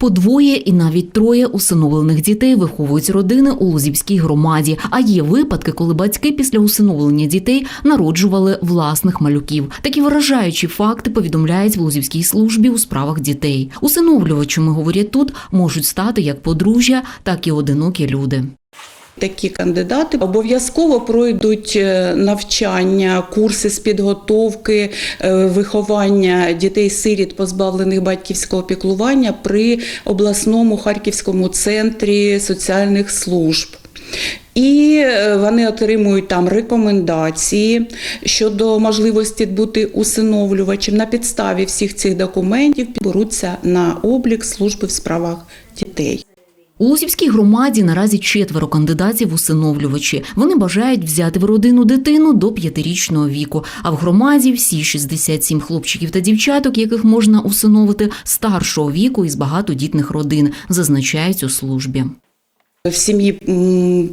По двоє і навіть троє усиновлених дітей виховують родини у Лузівській громаді. А є випадки, коли батьки після усиновлення дітей народжували власних малюків. Такі вражаючі факти повідомляють в Лузівській службі у справах дітей. Усиновлювачами говорять тут можуть стати як подружжя, так і одинокі люди. Такі кандидати обов'язково пройдуть е, навчання, курси з підготовки, е, виховання дітей-сиріт, позбавлених батьківського піклування при обласному харківському центрі соціальних служб. І е, вони отримують там рекомендації щодо можливості бути усиновлювачем. На підставі всіх цих документів беруться на облік служби в справах дітей. У Лусівській громаді наразі четверо кандидатів усиновлювачі. Вони бажають взяти в родину дитину до п'ятирічного віку. А в громаді всі 67 хлопчиків та дівчаток, яких можна усиновити старшого віку із багатодітних родин, зазначають у службі. В сім'ї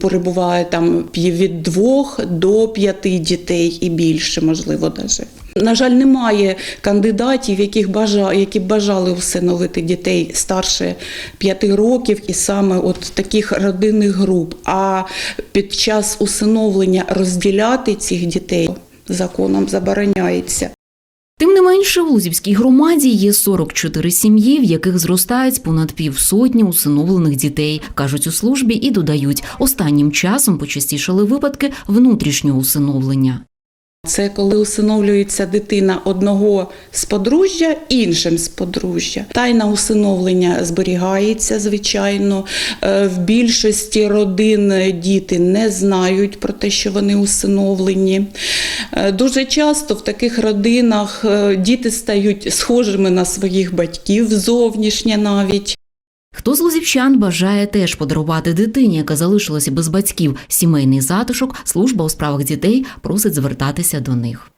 перебуває там від двох до п'яти дітей і більше, можливо, навіть. На жаль, немає кандидатів, яких бажа, які бажали усиновити дітей старше п'яти років, і саме от таких родинних груп. А під час усиновлення розділяти цих дітей законом забороняється. Тим не менше, в Лузівській громаді є 44 сім'ї, в яких зростають понад півсотні усиновлених дітей, кажуть у службі і додають, останнім часом почастішали випадки внутрішнього усиновлення. Це коли усиновлюється дитина одного з подружжя іншим з подружжя. Тайна усиновлення зберігається, звичайно. Е, В більшості родин діти не знають про те, що вони усиновлені. Е, Дуже часто в таких родинах е, діти стають схожими на своїх батьків зовнішнє навіть. Хто з лузівчан бажає теж подарувати дитині, яка залишилася без батьків, сімейний затишок, служба у справах дітей просить звертатися до них.